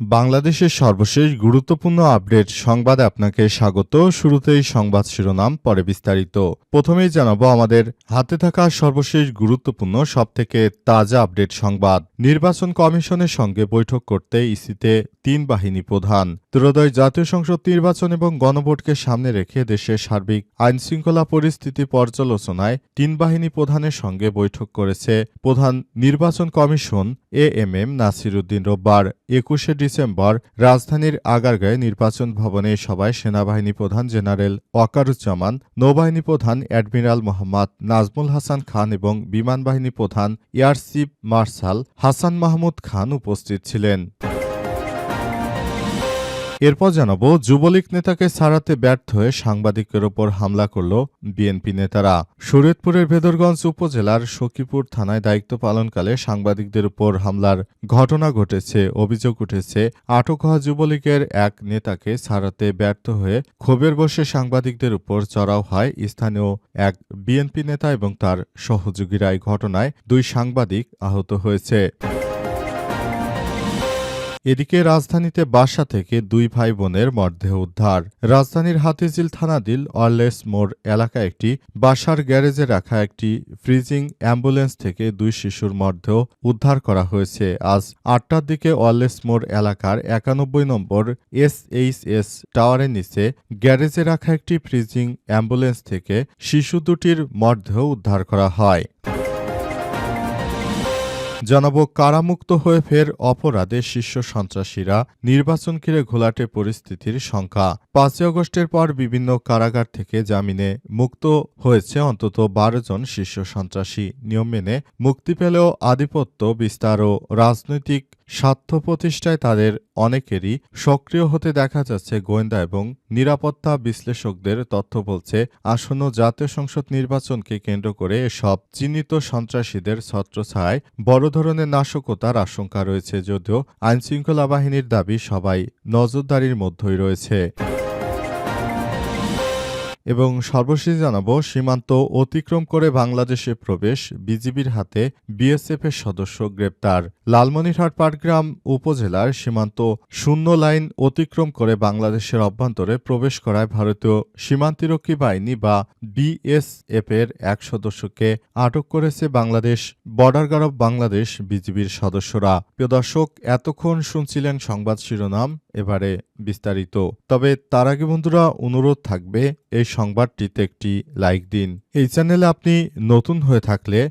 বাংলাদেশের সর্বশেষ গুরুত্বপূর্ণ আপডেট সংবাদে আপনাকে স্বাগত। শুরুতেই সংবাদ শিরোনাম, পরে বিস্তারিত। প্রথমেই জানাব আমাদের হাতে থাকা সর্বশেষ গুরুত্বপূর্ণ, সবথেকে তাজা আপডেট সংবাদ। নির্বাচন কমিশনের সঙ্গে বৈঠক করতে ইসিতে তিন বাহিনী প্রধান। ত্রয়োদয় জাতীয় সংসদ নির্বাচন এবং গণভোটকে সামনে রেখে দেশের সার্বিক আইনশৃঙ্খলা পরিস্থিতি পর্যালোচনায় তিন বাহিনী প্রধানের সঙ্গে বৈঠক করেছে প্রধান নির্বাচন commission A M M Nasiruddin রোববার, একুশে ডিসেম্বর রাজধানীর আগারগাঁয়ে নির্বাচন ভবনে সভায় সেনাবাহিনী প্রধান জেনারেল ওয়াকারুজ্জামান, নৌবাহিনী প্রধান অ্যাডমিরাল মোহাম্মদ নাজমুল হাসান খান এবং বিমান বাহিনী প্রধান air chief marshal Hasan Mahmud Khan উপস্থিত ছিলেন। এরপর জানাব, যুবলীগ নেতাকে ছাড়াতে ব্যর্থ হয়ে সাংবাদিকের ওপর হামলা করল বিএনপি নেতারা। শরীয়তপুরের ভেদরগঞ্জ উপজেলার সখীপুর থানায় দায়িত্ব পালনকালে সাংবাদিকদের উপর হামলার ঘটনা ঘটেছে। অভিযোগ উঠেছে আটক হওয়া যুবলীগের এক নেতাকে ছাড়াতে ব্যর্থ হয়ে ক্ষোভের বসে সাংবাদিকদের উপর চড়াও হয়। স্থানীয় এক বিএনপি নেতা এবং তার সহযোগীরা এই ঘটনায় দুই সাংবাদিক আহত হয়েছে। এদিকে রাজধানীতে বাসা থেকে দুই ভাই বোনের মরদেহ উদ্ধার। রাজধানীর হাতিঝিল থানাদিল অরলেস মোড় এলাকায় একটি বাসার গ্যারেজে রাখা একটি ফ্রিজিং অ্যাম্বুলেন্স থেকে দুই শিশুর মরদেহ উদ্ধার করা হয়েছে। আজ আটটার দিকে অরলেস মোড় এলাকার একানব্বই নম্বর এস এইচ এস টাওয়ারের নিচে গ্যারেজে রাখা একটি ফ্রিজিং অ্যাম্বুলেন্স থেকে শিশু দুটির মরদেহ উদ্ধার করা হয়। জানাব কারামুক্ত হয়ে ফের অপরাধে শীর্ষ সন্ত্রাসীরা, নির্বাচন ঘিরে ঘোলাটে পরিস্থিতির সংখ্যা। পাঁচই অগস্টের পর বিভিন্ন কারাগার থেকে জামিনে মুক্ত হয়েছে অন্তত বারো জন শীর্ষ সন্ত্রাসী। নিয়ম মেনে মুক্তি পেলেও আধিপত্য, বিস্তার ও রাজনৈতিক স্বার্থ প্রতিষ্ঠায় তাদের অনেকেরই সক্রিয় হতে দেখা যাচ্ছে গোয়েন্দা এবং নিরাপত্তা বিশ্লেষকদের তথ্য বলছে, আসন্ন জাতীয় সংসদ নির্বাচনকে কেন্দ্র করে এসব চিহ্নিত সন্ত্রাসীদের ছত্রছায় বড় ধরনের নাশকতার আশঙ্কা রয়েছে যদিও আইনশৃঙ্খলা বাহিনীর দাবি সবাই নজরদারির মধ্যেই রয়েছে। এবং সর্বশেষ জানাব, সীমান্ত অতিক্রম করে বাংলাদেশে প্রবেশ, বিজিবির হাতে বিএসএফের সদস্য গ্রেপ্তার। লালমনিরহাট পাটগ্রাম উপজেলার সীমান্ত শূন্য লাইন অতিক্রম করে বাংলাদেশের অভ্যন্তরে প্রবেশ করায় ভারতীয় সীমান্তিরক্ষী বাহিনী বা বিএসএফ এর এক সদস্যকে আটক করেছে Bangladesh border guard of Bangladesh বিজিবির সদস্যরা। প্রিয় দর্শক, এতক্ষণ শুনছিলেন সংবাদ শিরোনাম, এবারে বিস্তারিত। তবে তার আগে বন্ধুরা অনুরোধ থাকবে, এই সংবাদটিতে একটি লাইক দিন। এই চ্যানেলে আপনি নতুন হয়ে থাকলে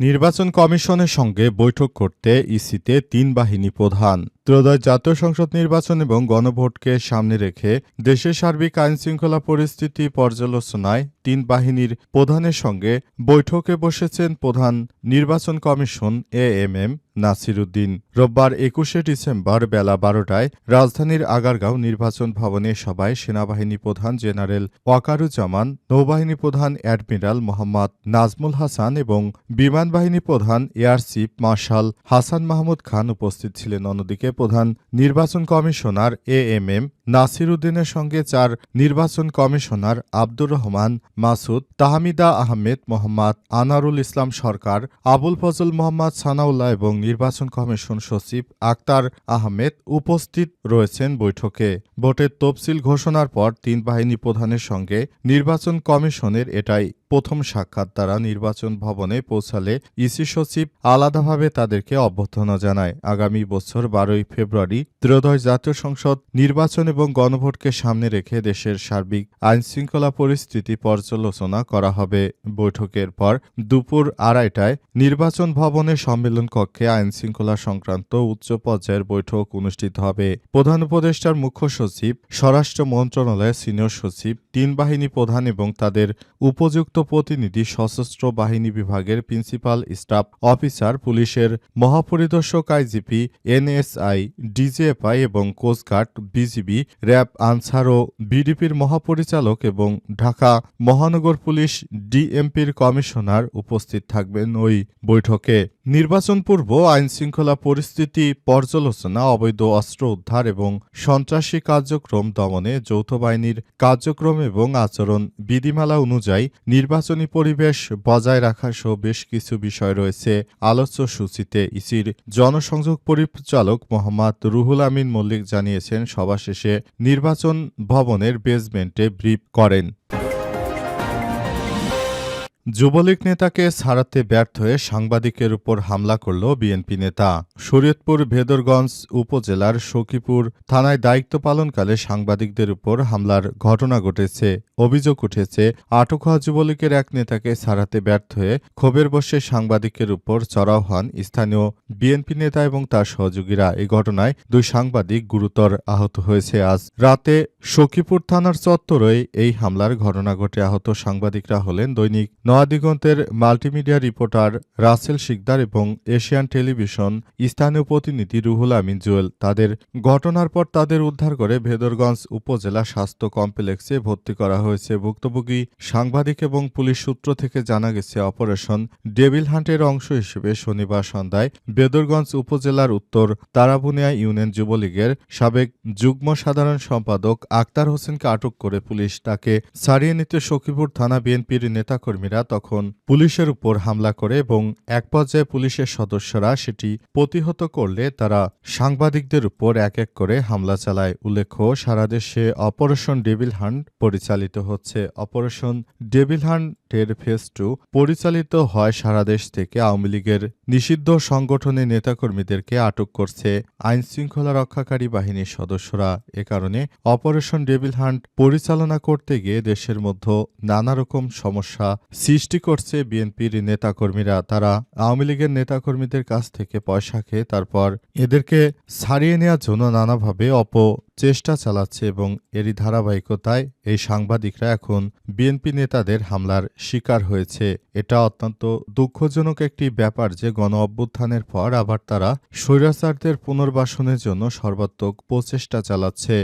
নির্বাচন কমিশনের সঙ্গে বৈঠক করতে ইসিতে তিন বাহিনী প্রধান। ত্রয়োদশ জাতীয় সংসদ নির্বাচন এবং গণভোটকে সামনে রেখে দেশের সার্বিক আইনশৃঙ্খলা পরিস্থিতি পর্যালোচনায় তিন বাহিনীর প্রধানের সঙ্গে বৈঠকে বসেছেন প্রধান নির্বাচন commission A M M Nasiruddin রোববার একুশে ডিসেম্বর বেলা বারোটায় রাজধানীর আগারগাঁও নির্বাচন ভবনে সভায় সেনাবাহিনী প্রধান জেনারেল ওয়াকারুজ্জামান, নৌবাহিনী প্রধান অ্যাডমিরাল মোহাম্মদ নাজমুল হাসান এবং বিমান বাহিনী প্রধান air chief marshal Hasan Mahmud Khan উপস্থিত ছিলেন। অন্যদিকে প্রধান নির্বাচন commissioner A M M Nasir উদ্দিনের সঙ্গে চার নির্বাচন কমিশনার আব্দুর রহমান, মাসুদ তাহমিদা আহমেদ মোহাম্মদ আনারুল ইসলাম সরকার, আবুল ফজল মোহাম্মদ সানাউল্লাহ এবং নির্বাচন কমিশন সচিব আক্তার আহমেদ উপস্থিত রয়েছেন বৈঠকে। ভোটের তফসিল ঘোষণার পর তিন বাহিনী প্রধানের সঙ্গে নির্বাচন কমিশনের এটাই প্রথম সাক্ষাৎ। তারা নির্বাচন ভবনে পৌঁছালে ইসি সচিব আলাদাভাবে তাদেরকে অভ্যর্থনা জানায়। আগামী বছর বারোই ফেব্রুয়ারি ত্রয়োদশ জাতীয় সংসদ নির্বাচনে এবং গণভোটকে সামনে রেখে দেশের সার্বিক আইনশৃঙ্খলা পরিস্থিতি পর্যালোচনা করা হবে। বৈঠকের পর দুপুর আড়াইটায় নির্বাচন ভবনের সম্মেলন কক্ষে আইনশৃঙ্খলা সংক্রান্ত উচ্চ পর্যায়ের বৈঠক অনুষ্ঠিত হবে। প্রধান উপদেষ্টার মুখ্য সচিব, স্বরাষ্ট্র মন্ত্রণালয়ের সিনিয়র সচিব, তিন বাহিনী প্রধান এবং তাদের উপযুক্ত প্রতিনিধি, সশস্ত্র বাহিনী বিভাগের প্রিন্সিপাল, স্টাফ অফিসার, পুলিশের মহাপরিদর্শক আইজিপি, এনএসআই, ডিজিএফআই এবং coast guard, BGB RAB Ansar ও বিডিপির মহাপরিচালক এবং ঢাকা মহানগর পুলিশ ডিএমপির কমিশনার উপস্থিত থাকবেন ওই বৈঠকে। নির্বাচন পূর্ব আইনশৃঙ্খলা পরিস্থিতি পর্যালোচনা, অবৈধ অস্ত্র উদ্ধার এবং সন্ত্রাসী কার্যক্রম দমনে যৌথ বাহিনীর কার্যক্রম এবং আচরণ বিধিমালা অনুযায়ী নির্বাচনী পরিবেশ বজায় রাখা সহ বেশ কিছু বিষয় রয়েছে, আলোচ্য সূচিতে ইসির জনসংযোগ পরিচালক মোহাম্মদ রুহুল আমিন মল্লিক জানিয়েছেন, সভা শেষে নির্বাচন ভবনের বেসমেন্টে ব্রিফ করেন। যুবলীগ নেতাকে ছাড়াতে ব্যর্থ হয়ে সাংবাদিকের উপর হামলা করল বিএনপি নেতা। শরীয়তপুর ভেদরগঞ্জ উপজেলার সখীপুর থানায় দায়িত্ব পালনকালে সাংবাদিকদের উপর হামলার ঘটনা ঘটেছে। অভিযোগ উঠেছে আটক হওয়া যুবলীগের এক নেতাকে ছাড়াতে ব্যর্থ হয়ে ক্ষোভের বসে সাংবাদিকের উপর চড়াও হন স্থানীয় বিএনপি নেতা এবং তার সহযোগীরা। এই ঘটনায় দুই সাংবাদিক গুরুতর আহত হয়েছে। আজ রাতে সখীপুর থানার চত্বরে এই হামলার ঘটনা ঘটে। আহত সাংবাদিকরা হলেন দৈনিক নয়াদিগন্তের মাল্টিমিডিয়া রিপোর্টার রাসেল শিকদার এবং এশিয়ান টেলিভিশন স্থানীয় প্রতিনিধি রুহুল আমিন জুয়েল তাদের ঘটনার পর তাদের উদ্ধার করে ভেদরগঞ্জ উপজেলা স্বাস্থ্য কমপ্লেক্সে ভর্তি করা হয়েছে। ভুক্তভোগী সাংবাদিক এবং পুলিশ সূত্র থেকে জানা গেছে, অপারেশন ডেভিল হান্টের অংশ হিসেবে শনিবার সন্ধ্যায় বেদরগঞ্জ উপজেলার উত্তর তারাবুনিয়া ইউনিয়ন যুবলীগের সাবেক যুগ্ম সাধারণ সম্পাদক আক্তার হোসেনকে আটক করে পুলিশ। তাকে ছাড়িয়ে নিতে সখীপুর থানা বিএনপির নেতাকর্মীরা তখন পুলিশের উপর হামলা করে এবং এক পর্যায়ে পুলিশের সদস্যরা সেটি প্রতিহত করলে তারা সাংবাদিকদের উপর এক এক করে হামলা চালায়। উল্লেখ্য, সারা দেশে অপারেশন ডেভিল হান্ট পরিচালিত হচ্ছে। অপারেশন ডেভিল হান্টের ফেজ টু পরিচালিত হয় সারা দেশ থেকে। আওয়ামী লীগের নিষিদ্ধ সংগঠনের নেতাকর্মীদেরকে আটক করছে আইন শৃঙ্খলা রক্ষাকারী বাহিনীর সদস্যরা। এ কারণে অপারেশন ডেভিল হান্ট পরিচালনা করতে গিয়ে দেশের মধ্যে নানা রকম সমস্যা সৃষ্টি করছে বিএনপির নেতাকর্মীরা। তারা আওয়ামী লীগের নেতাকর্মীদের কাছ থেকে পয়সা খেয়ে তারপর এদেরকে ছাড়িয়ে নেওয়ার জন্য নানাভাবে অপ চেষ্টা চালাচ্ছে এবং এরই ধারাবাহিকতায় এই সাংবাদিকরা এখন বিএনপি নেতাদের হামলার শিকার হয়েছে। এটা অত্যন্ত দুঃখজনক একটি ব্যাপার যে গণ অভ্যুত্থানের পর আবার তারা স্বৈরাচারদের পুনর্বাসনের জন্য সর্বাত্মক প্রচেষ্টা চালাচ্ছে।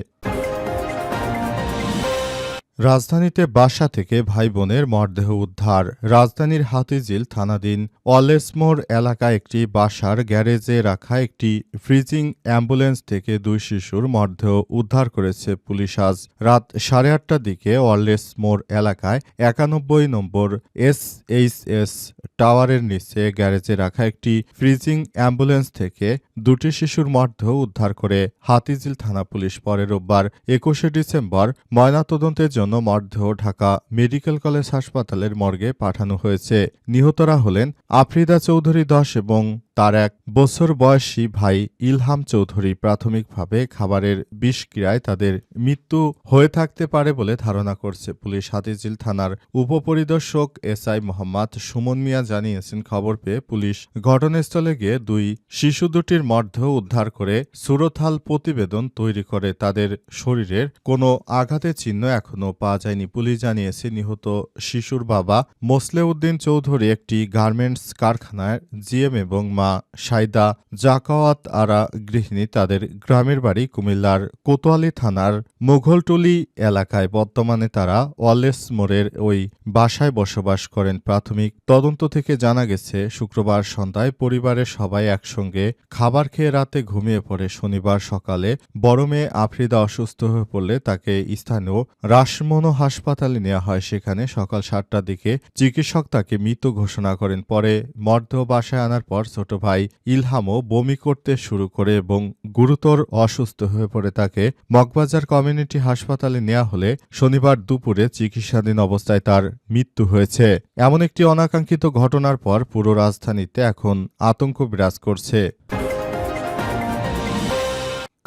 রাজধানীতে বাসা থেকে ভাই বোনের মরদেহ উদ্ধার। রাজধানীর হাতিঝিল থানাধীন ওয়ালেসমোর এলাকায় একটি বাসার গ্যারেজে রাখা একটি ফ্রিজিং অ্যাম্বুলেন্স থেকে দুই শিশুর মরদেহ উদ্ধার করেছে পুলিশ আজ। রাত সাড়ে আটটার দিকে ওয়ালেসমোর এলাকায় একানব্বই নম্বর এস এইচ এস টাওয়ারের নিচে গ্যারেজে রাখা একটি ফ্রিজিং অ্যাম্বুলেন্স থেকে দুটি শিশুর মরদেহ উদ্ধার করে হাতিঝিল থানা পুলিশ পরে রোববার একুশে ডিসেম্বর ময়নাতদন্তের জন্য মরদেহ ঢাকা মেডিকেল কলেজ হাসপাতালের মর্গে পাঠানো হয়েছে। নিহতরা হলেন আফ্রিদা চৌধুরী দশ এবং তার এক বছর বয়সী ভাই ইলহাম চৌধুরী। প্রাথমিকভাবে খাবারের বিষক্রিয়ায় তাদের মৃত্যু হয়ে থাকতে পারে বলে ধারণা করছে পুলিশ। হাতিঝিল থানার উপপরিদর্শক এসআই মোহাম্মদ সুমন মিয়া জানিয়েছেন, খবর পেয়ে পুলিশ ঘটনাস্থলে গিয়ে দুই শিশু দুটির মরদেহ উদ্ধার করে সুরথাল প্রতিবেদন তৈরি করে। তাদের শরীরের কোনো আঘাতের চিহ্ন এখনও পাওয়া যায়নি। পুলিশ জানিয়েছে, নিহত শিশুর বাবা মোসলেউদ্দিন চৌধুরী একটি গার্মেন্টস কারখানায় জিএম এবং মা সাইদা জাকাওয়াত আরা গৃহিণী তাদের গ্রামের বাড়ি কুমিল্লার কোতোয়ালি থানার মুঘলটুলি এলাকায়। বর্তমানে তারা ওয়ালেস মোড়ের ওই বাসায় বসবাস করেন। প্রাথমিক তদন্ত থেকে জানা গেছে, শুক্রবার সন্ধ্যায় পরিবারের সবাই একসঙ্গে খাবার খেয়ে রাতে ঘুমিয়ে পড়ে। শনিবার সকালে বড় মেয়ে আফ্রিদা অসুস্থ হয়ে পড়লে তাকে স্থানীয় রাসমনো হাসপাতালে নেওয়া হয় সেখানে সকাল সাতটার দিকে চিকিৎসক তাকে মৃত ঘোষণা করেন। পরে মর্দেহ বাসায় আনার পর ছোট ভাই ইলহামও বমি করতে শুরু করে এবং গুরুতর অসুস্থ হয়ে পড়ে তাকে মগবাজার কমিউনিটি হাসপাতালে নেওয়া হলে শনিবার দুপুরে চিকিৎসাধীন অবস্থায় তার মৃত্যু হয়েছে। এমন একটি অনাকাঙ্ক্ষিত ঘটনার পর পুরো রাজধানীতে এখন আতঙ্ক বিরাজ করছে।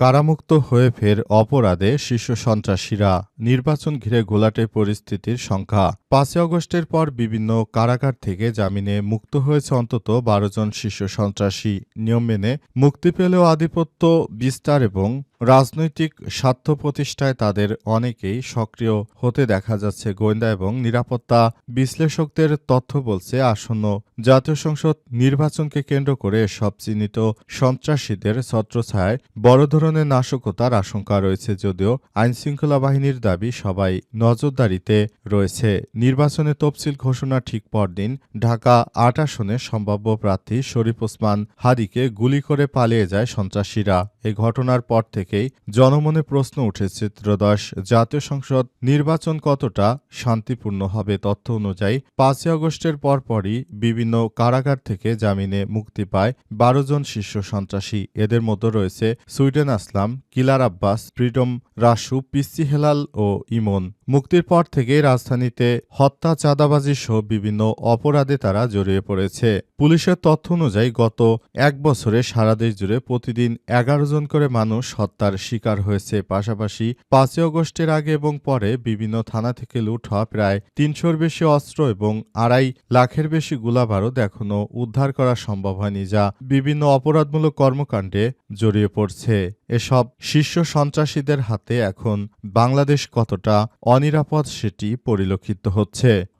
কারামুক্ত হয়ে ফের অপরাধে শীর্ষ সন্ত্রাসীরা নির্বাচন ঘিরে গোলাটে পরিস্থিতির সংখ্যা পাঁচই অগস্টের পর বিভিন্ন কারাগার থেকে জামিনে মুক্ত হয়েছে অন্তত বারো জন শীর্ষ সন্ত্রাসী। নিয়ম মেনে মুক্তি পেলেও আধিপত্য বিস্তার এবং রাজনৈতিক স্বার্থ প্রতিষ্ঠায় তাদের অনেকেই সক্রিয় হতে দেখা যাচ্ছে। গোয়েন্দা এবং নিরাপত্তা বিশ্লেষকদের তথ্য বলছে, আসন্ন জাতীয় সংসদ নির্বাচনকে কেন্দ্র করে সব চিহ্নিত সন্ত্রাসীদের ছত্রছায়ায় বড় ধরনের নাশকতার আশঙ্কা রয়েছে, যদিও আইনশৃঙ্খলা বাহিনীর দাবি সবাই নজরদারিতে রয়েছে। নির্বাচনে তফসিল ঘোষণা ঠিক পরদিন ঢাকা আট আসনে সম্ভাব্য প্রার্থী শরীফ ওসমান হাদিকে গুলি করে পালিয়ে যায় সন্ত্রাসীরা। এ ঘটনার পর থেকেই জনমনে প্রশ্ন উঠেছে ত্রয়োদশ জাতীয় সংসদ নির্বাচন কতটা শান্তিপূর্ণ হবে তথ্য অনুযায়ী পাঁচই আগস্টের পরপরই বিভিন্ন কারাগার থেকে জামিনে মুক্তি পায় বারো জন শীর্ষ সন্ত্রাসী। এদের মধ্যে রয়েছে Sweden Aslam, killer Abbas, freedom Rasu, PC Helal ও ইমন। মুক্তির পর থেকেই রাজধানীতে হত্যা, চাঁদাবাজি সহ বিভিন্ন অপরাধে তারা জড়িয়ে পড়েছে। পুলিশের তথ্য অনুযায়ী গত এক বছরে সারা দেশ জুড়ে প্রতিদিন এগারো জন করে মানুষ হত্যার শিকার হয়েছে। পাশাপাশি পাঁচই অগস্টের আগে এবং পরে বিভিন্ন থানা থেকে লুট হওয়া প্রায় তিনশোর বেশি অস্ত্র এবং আড়াই লাখের বেশি গোলাবারুদ এখনও উদ্ধার করা সম্ভব হয়নি, যা বিভিন্ন অপরাধমূলক কর্মকাণ্ডে জড়িয়ে পড়ছে। এসব শীর্ষ সন্ত্রাসীদের হাতে এখন বাংলাদেশ কতটা অনিরাপদ সেটি পরিলক্ষিত হচ্ছে।